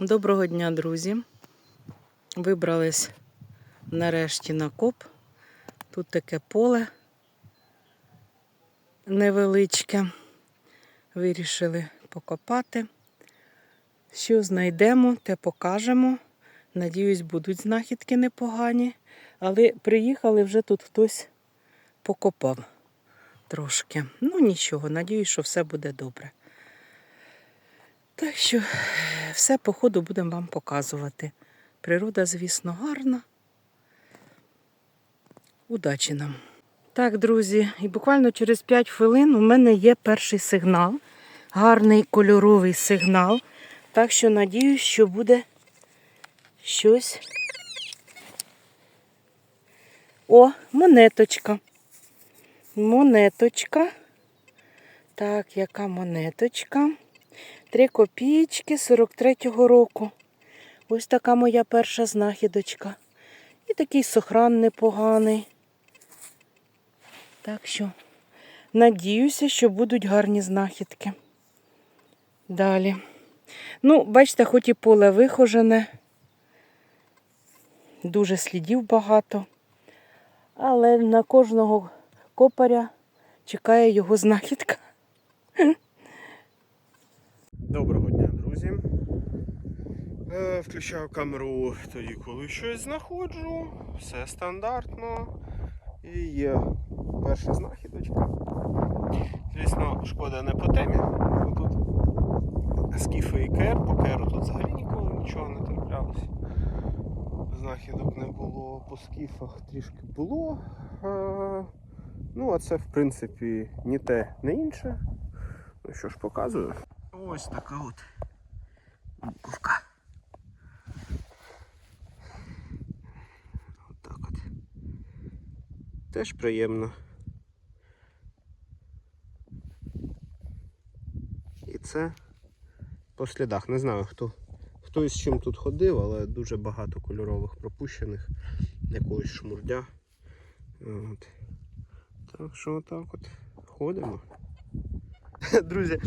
Доброго дня, друзі. Вибрались нарешті на коп. Тут таке поле невеличке. Вирішили покопати. Що знайдемо, те покажемо. Надіюсь, будуть знахідки непогані. Але приїхали вже тут хтось покопав трошки. Ну нічого, надіюсь, що все буде добре. Так що все по ходу будемо вам показувати. Природа, звісно, гарна. Удачі нам. Так, друзі, і буквально через 5 хвилин у мене є перший сигнал. Гарний кольоровий сигнал. Так що надіюсь, що буде щось. О, монеточка. Монеточка. Так, яка монеточка? Три копійки 43-го року. Ось така моя перша знахідочка. І такий сохран непоганий. Так що, надіюся, що будуть гарні знахідки. Далі. Ну, бачите, хоч і поле вихожене, дуже слідів багато. Але на кожного копаря чекає його знахідка. Доброго дня, друзі. Е, включаю камеру тоді, коли щось знаходжу. Все стандартно. І є перша знахідочка. Звісно, шкода не по темі. Тут скіфи і кер, по керу тут взагалі ніколи нічого не траплялося. Знахідок не було, по скіфах трішки було. Е, Ну, а це в принципі ні те, ні інше. Ну що ж, показую. Ось така от буковка. От так от. Теж приємно. І це по слідах. Не знаю хто. Хто із чим тут ходив, але дуже багато кольорових пропущених, якогось шмурдя. От. Так що отак от ходимо. Друзі,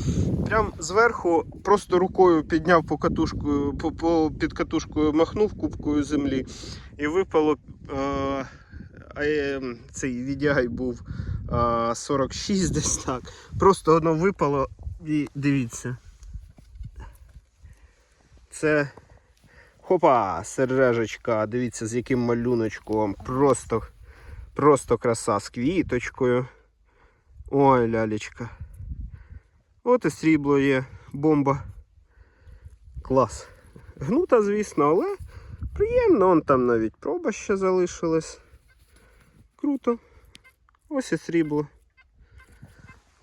прям зверху просто рукою підняв по катушку, по, по, під катушкою махнув кубкою землі і випало. Е, е, цей відяй був е, 46 десь так. Просто воно випало і дивіться. Це хопа, сережечка, дивіться з яким малюночком. Просто, просто краса з квіточкою. Ой, лялечка. От і срібло є, бомба. Клас. Гнута, звісно, але приємно, он там навіть проба ще залишилась. Круто. Ось і срібло.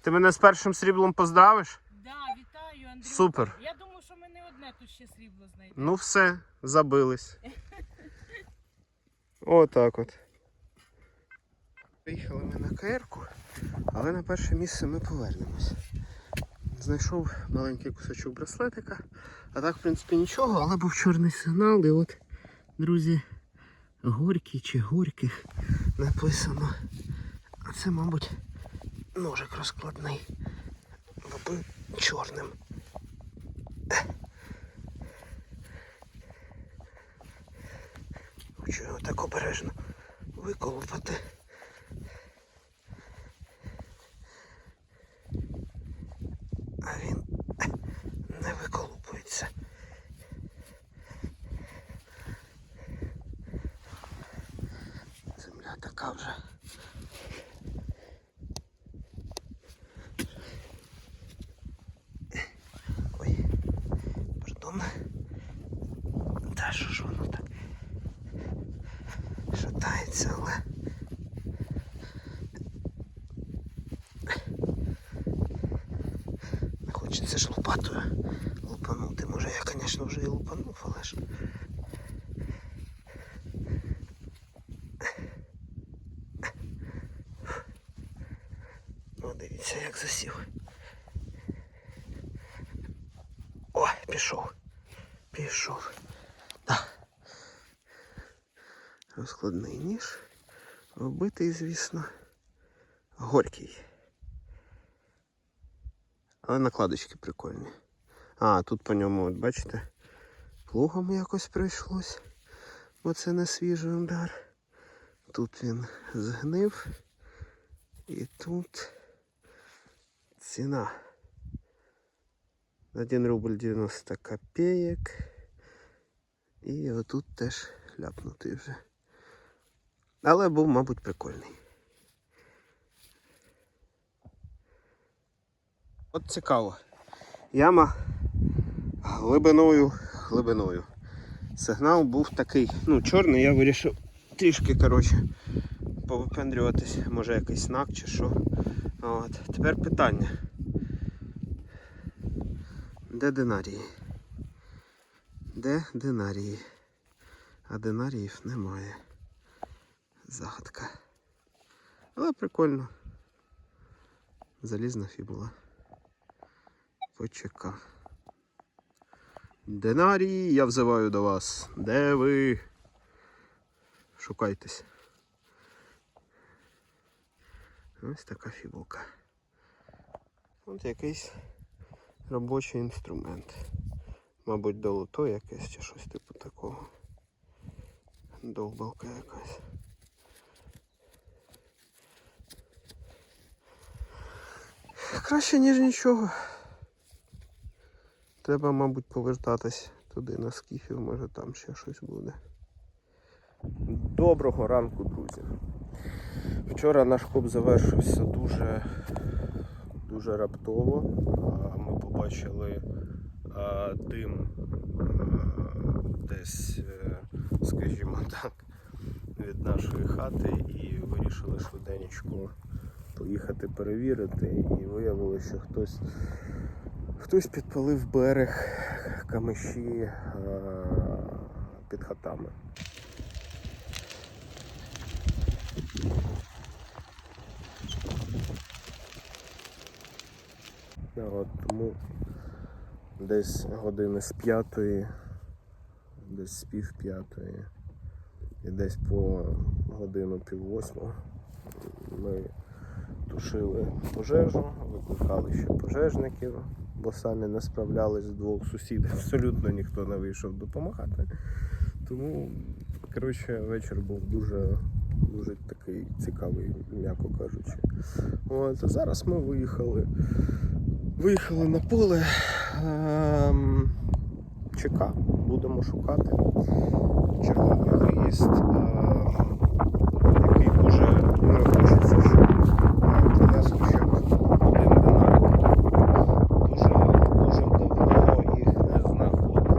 Ти мене з першим сріблом поздравиш? Да, вітаю, Андрій. Супер. Я думаю, що ми не одне тут ще срібло знайдемо. Ну все, забились. Отак от. Приїхали ми на КР-ку, але на перше місце ми повернемось. Знайшов маленький кусочок браслетика, а так, в принципі, нічого, але був чорний сигнал, і от, друзі, горький чи горьких написано. А це, мабуть, ножик розкладний. Бо чорним. Хочу його так обережно виколупати. А він не виколупується. Земля така вже. Ой, пардон. Та що ж воно так? шатається, але. Не хочеться ж лопатою лупанути. Може я, звісно, вже і лупанув, але ж. Ну, дивіться, як засів. Ой, пішов. Пішов. Так. Розкладний ніж. Вбитий, звісно. Горький. Але накладочки прикольні. А, тут по ньому, от бачите, плугом якось прийшлось, бо це не свіжий удар. Тут він згнив. І тут ціна. 1 рубль 90 копеек. І отут теж ляпнутий вже. Але був, мабуть, прикольний. От цікаво. Яма глибиною, глибиною. Сигнал був такий, ну, чорний, я вирішив трішки, коротше, повипендрюватись, може якийсь знак чи що. От. Тепер питання. Де динарії? Де динарії? А динаріїв немає. Загадка. Але прикольно. Залізна фібула. Почека. Динарії, я взиваю до вас. Де ви? Шукайтесь. Ось така фібулка. От якийсь робочий інструмент. Мабуть, долото якесь чи щось типу такого. Довбалка якась. Краще, ніж нічого. Треба, мабуть, повертатись туди на скіфів, може там ще щось буде. Доброго ранку, друзі. Вчора наш коп завершився дуже, дуже раптово. Ми побачили дим десь, е, скажімо так, від нашої хати і вирішили швиденько поїхати перевірити. І виявилося, що хтось, хтось підпалив берег камиші під хатами. От, тому десь години з п'ятої, десь з пів п'ятої і десь по годину пів восьму ми тушили пожежу, викликали ще пожежників, бо самі не справлялись з двох сусідів. Абсолютно ніхто не вийшов допомагати. Тому, коротше, вечір був дуже, дуже такий цікавий, м'яко кажучи. От, зараз ми виїхали. Виїхали на поле. Ем, ЧК. Будемо шукати черговий виїзд, ем, який дуже, дуже хочеться, щоб е, принесли ще один динарик. Дуже, дуже давно їх не знаходив.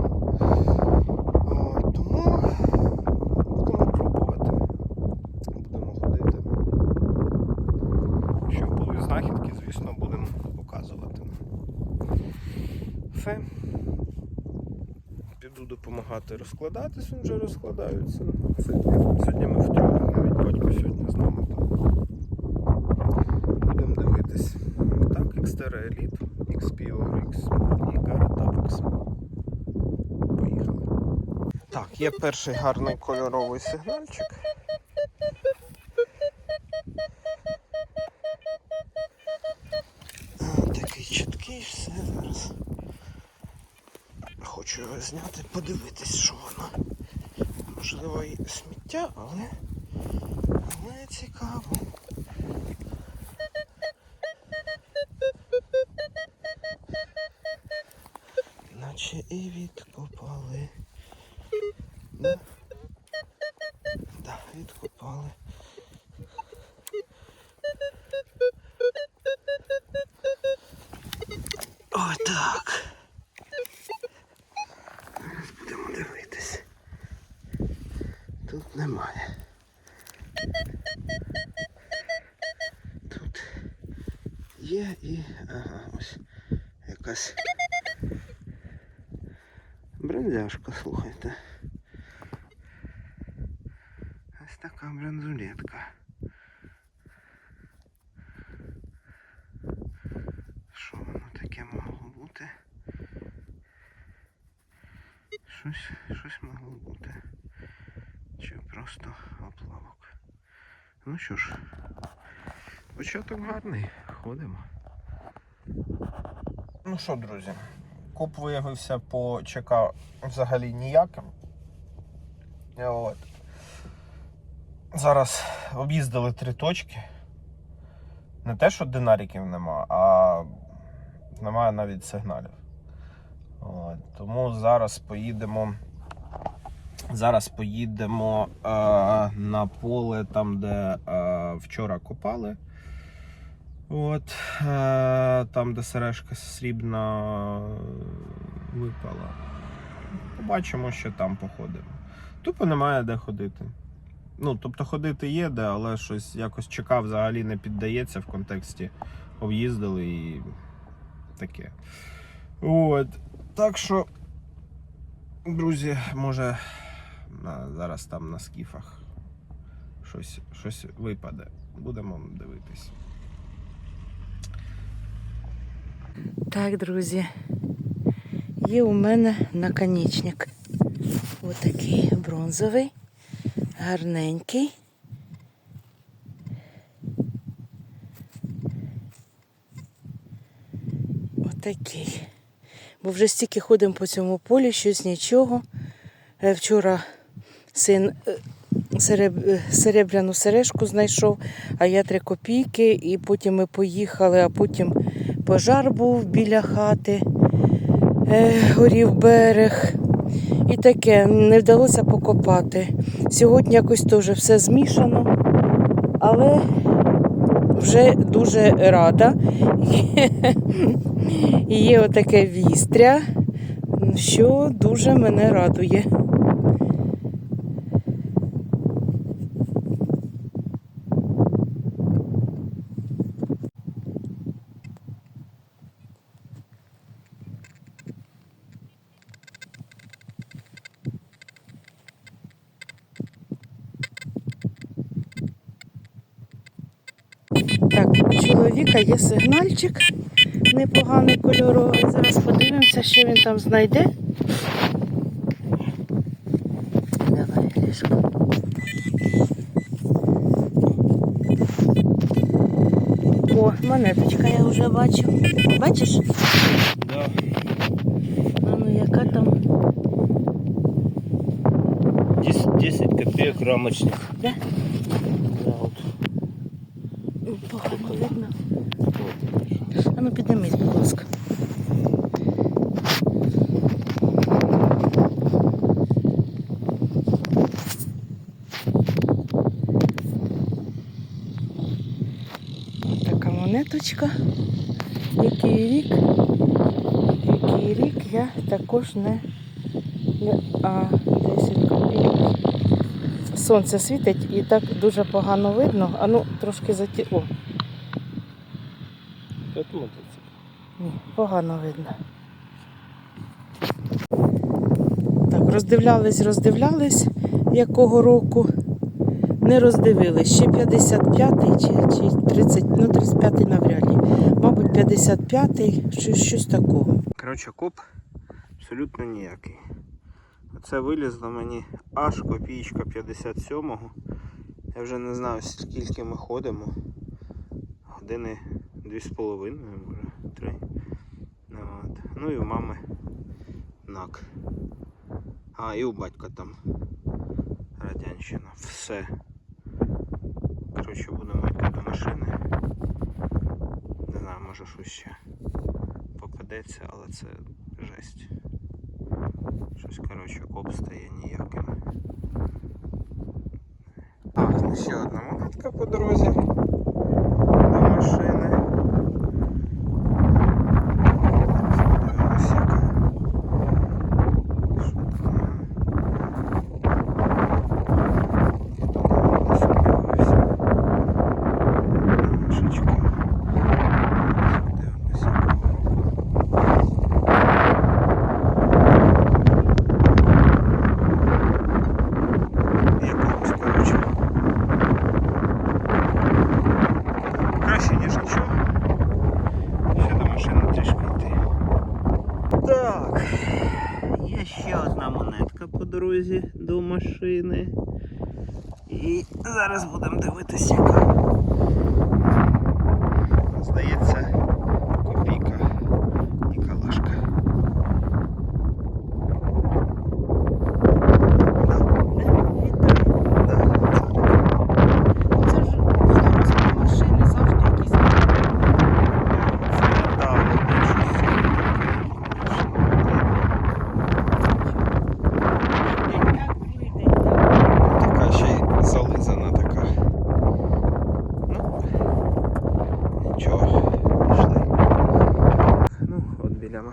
О, тому будемо пробувати. Будемо ходити. Якщо будуть знахідки, звісно, будемо показувати. Все. Піду допомагати розкладатись, він вже розкладаються. Сьогодні, ми втроє, навіть батько сьогодні з нами. то Будемо дивитись. Так, Xterra Elite, XPORX і Garrett Поїхали. Так, є перший гарний кольоровий сигнальчик. Такий все зараз. Хочу його зняти, подивитись, що воно. Можливо і сміття, але, але цікаво. Отак. Зараз будемо дивитись. Тут немає. Тут є і. Ага, ось якась брендяшка, слухайте. Ось така брензулетка. Що воно таке могло бути? Щось, щось могло бути. Чи просто оплавок. Ну що ж, початок гарний. Ходимо. Ну що, друзі, коп виявився по ЧК взагалі ніяким. От. Зараз об'їздили три точки. Не те, що динариків нема, а немає навіть сигналів. От. Тому зараз поїдемо. Зараз поїдемо е, на поле, там, де е, вчора копали. От, е, там, де сережка срібна випала. Побачимо, що там походимо. Тупо немає де ходити. Ну, тобто ходити є де, але щось якось чекав взагалі не піддається в контексті об'їздили і таке. От. Так що, друзі, може на, зараз там на скіфах щось, щось випаде. Будемо дивитись. Так, друзі, є у мене наконечник. Отакий бронзовий, гарненький. Отакий. Бо вже стільки ходимо по цьому полі, щось нічого. Е, Вчора син е, сереб... е, серебряну сережку знайшов, а я три копійки, і потім ми поїхали, а потім пожар був біля хати, горів берег. І таке не вдалося покопати. Сьогодні якось теж все змішано, але вже дуже рада. Є отаке вістря, що дуже мене радує. Так, у чоловіка є сигнальчик непоганий кольоровий. Зараз подивимося, що він там знайде. Давай, Лішко. О, монеточка я вже бачу. Бачиш? Да. А ну яка там? 10, 10 копеек рамочник. Да? Да, вот. Ну, Погано видно. А ну піднімись, будь ласка. Ось монеточка. Який рік? Який рік я також не. а, 10 копійок. Сонце світить і так дуже погано видно. А ну трошки заті... О, ні, погано видно. Так, роздивлялись, роздивлялись, якого року. Не роздивились. Ще 55-й чи, чи 30, ну 35-й навряд. Мабуть, 55-й, щось, щось такого. Коротше, коп абсолютно ніякий. Це вилізло мені аж копійка 57-го. Я вже не знаю, скільки ми ходимо. Години дві з половиною, може, три. Ну, От. Ну і у мами нак. А, і у батька там радянщина. Все. Коротше, будемо йти до машини. Не знаю, може щось ще попадеться, але це жесть. Щось, коротше, коп стає ніяким. Так, ну ще одна монетка по дорозі до машини. Подивимось, яка. Що там? Хто там десь з'явився? Мишечки. Подивимось, якого року. якогось, коротше. Краще, ніж нічого. Ще до машини трішки йти. Так. Є ще одна монетка по дорозі до машини. І зараз будемо дивитися, яка. Здається, копійка Ніколашка.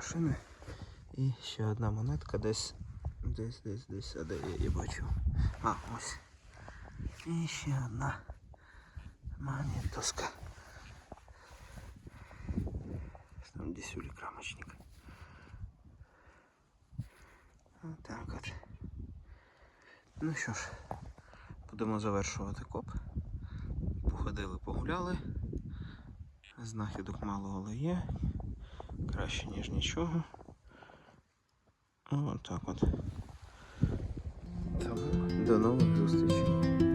Машини. І ще одна монетка десь. Десь, десь, десь, а де я її бачу. А, ось. І ще одна монетоска. Там десь улік рамочник. Отак от. Ну що ж, будемо завершувати коп. Походили, погуляли. Знахідок мало, але є. Краще, ніж нічого. Отак от. Тому до нових зустрічей.